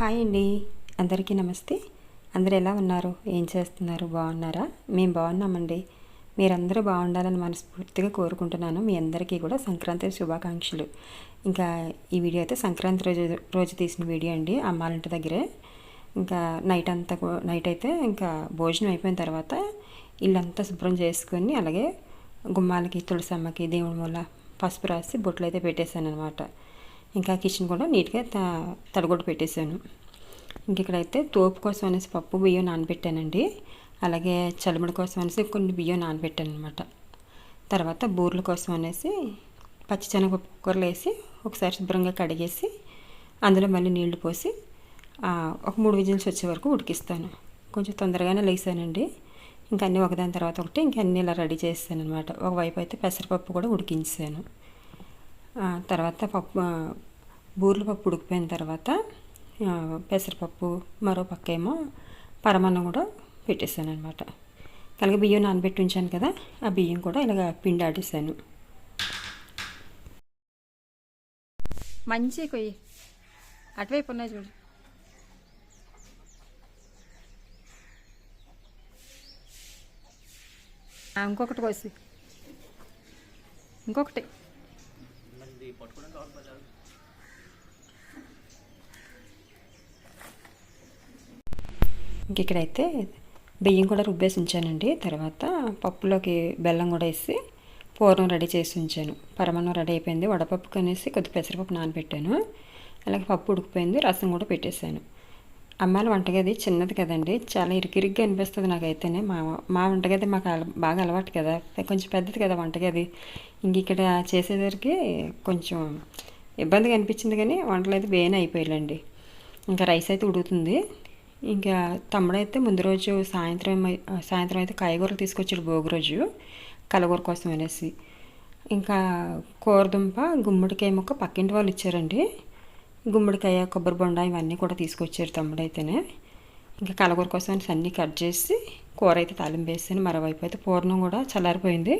Hi అండి. అందరికీ నమస్తే. అందరు ఎలా ఉన్నారు? ఏం చేస్తున్నారు? బాగున్నారా? మేము బాగున్నామండి. మీరందరూ బాగుండాలని మనస్ఫూర్తిగా కోరుకుంటున్నాను. మీ అందరికీ కూడా సంక్రాంతి శుభాకాంక్షలు. ఇంకా ఈ వీడియో అయితే సంక్రాంతి రోజు రోజు తీసిన వీడియో అండి. అమ్మాలంటి దగ్గరే. ఇంకా నైట్ అంతా నైట్ అయితే ఇంకా భోజనం అయిపోయిన తర్వాత ఇల్లంతా శుభ్రం చేసుకొని అలాగే గుమ్మాలకి తులసమ్మకి దేవుడి మూల పసుపు రాసి బొట్లు అయితే పెట్టేశాను అనమాట ఇంకా కిచెన్ కూడా నీట్గా త తడగొట్టు పెట్టేశాను. ఇంక ఇక్కడైతే తోపు కోసం అనేసి పప్పు బియ్యం నానబెట్టానండి. అలాగే చలిమిడి కోసం అనేసి కొన్ని బియ్యం నానబెట్టాను అనమాట తర్వాత బూర్ల కోసం అనేసి పచ్చిశనగపప్పు కుక్కర్లు వేసి ఒకసారి శుభ్రంగా కడిగేసి అందులో మళ్ళీ నీళ్ళు పోసి ఒక మూడు విజిల్స్ వచ్చే వరకు ఉడికిస్తాను. కొంచెం తొందరగానే లేసానండి. ఇంకా అన్నీ ఒకదాని తర్వాత ఒకటి ఇంకా అన్నీ ఇలా రెడీ చేస్తాను అనమాట ఒకవైపు అయితే పెసరపప్పు కూడా ఉడికించాను తర్వాత పప్పు బూర్ల పప్పు ఉడికిపోయిన తర్వాత పెసరపప్పు మరో పక్క ఏమో పరమాన్నం కూడా పెట్టేశాను అనమాట కనుక బియ్యం నానబెట్టి ఉంచాను కదా ఆ బియ్యం కూడా ఇలాగ పిండి ఆడేసాను మంచి కొయ్యి. అటువైపు ఉన్నాయి చూడు. ఇంకొకటి కోసి. ఇంకొకటి. ఇంక ఇక్కడైతే బియ్యం కూడా రుబ్బేసి ఉంచానండి. తర్వాత పప్పులోకి బెల్లం కూడా వేసి పూర్ణం రెడీ చేసి ఉంచాను. పరమాన్నం రెడీ అయిపోయింది. వడపప్పు కనేసి కొద్ది పెసరపప్పు నానబెట్టాను. అలాగే పప్పు ఉడికిపోయింది. రసం కూడా పెట్టేశాను. అమ్మాయిల వంటగది చిన్నది కదండి. చాలా ఇరికిరిగ్గా అనిపిస్తుంది నాకైతేనే. మా మా వంటగది మాకు అల- బాగా అలవాటు కదా. కొంచెం పెద్దది కదా వంటగది. ఇంక ఇక్కడ చేసేసరికి కొంచెం ఇబ్బందిగా అనిపించింది కానీ వంటలు అయితే వేనే అయిపోయాయండి ఇంకా రైస్ అయితే ఉడుకుతుంది. ఇంకా తమ్ముడైతే ముందు రోజు సాయంత్రం సాయంత్రం అయితే కాయగూరలు తీసుకొచ్చాడు భోగి రోజు కలగూర కోసం అనేసి. ఇంకా కూరదుంప గుమ్మడికాయ మొక్క పక్కింటి వాళ్ళు ఇచ్చారండి. గుమ్మడికాయ కొబ్బరి బొండ ఇవన్నీ కూడా తీసుకొచ్చారు తమ్ముడైతేనే. ఇంకా కలగూర కోసం అనేసి అన్నీ కట్ చేసి కూర అయితే తాలింపు వేసాను మరోవైపు అయితే పూర్ణం కూడా చల్లారిపోయింది.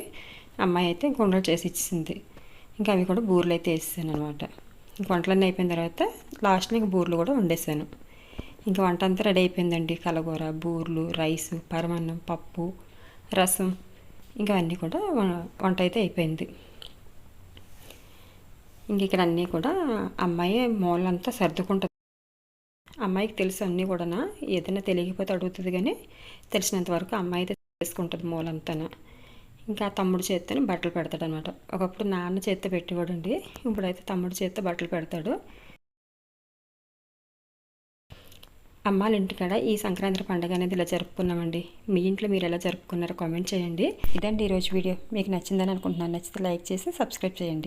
అమ్మాయి అయితే గుండెలు చేసి ఇచ్చింది ఇంకా అవి కూడా బూరెలు అయితే వేసాను అనమాట ఇంక వంటలన్నీ అయిపోయిన తర్వాత లాస్ట్లో ఇంక బూరెలు కూడా వండేసాను. ఇంకా వంట అంతా రెడీ అయిపోయిందండి. కలగూర బూర్లు రైసు పరమాన్నం పప్పు రసం ఇంకా అన్నీ కూడా వంట అయితే అయిపోయింది. ఇంక ఇక్కడ అన్నీ కూడా అమ్మాయి మూలంతా సర్దుకుంటుంది. అమ్మాయికి తెలుసు అన్నీ కూడా ఏదైనా తెలియకపోతే అడుగుతుంది కానీ తెలిసినంత వరకు అమ్మాయి అయితే చేసుకుంటుంది మూలంతా ఇంకా తమ్ముడు చేత్తని బట్టలు పెడతాడు అనమాట ఒకప్పుడు నాన్న చేత్తో పెట్టేవాడండి. ఇప్పుడైతే తమ్ముడు చేత్తో బట్టలు పెడతాడు. అమ్మాళ్ళ ఇంటికాడ ఈ సంక్రాంతి పండుగ అనేది ఇలా జరుపుకున్నామండి. మీ ఇంట్లో మీరు ఎలా జరుపుకున్నారో కామెంట్ చేయండి. ఇదండి ఈరోజు వీడియో. మీకు నచ్చిందని అనుకుంటున్నాను. నచ్చితే లైక్ చేసి సబ్స్క్రైబ్ చేయండి.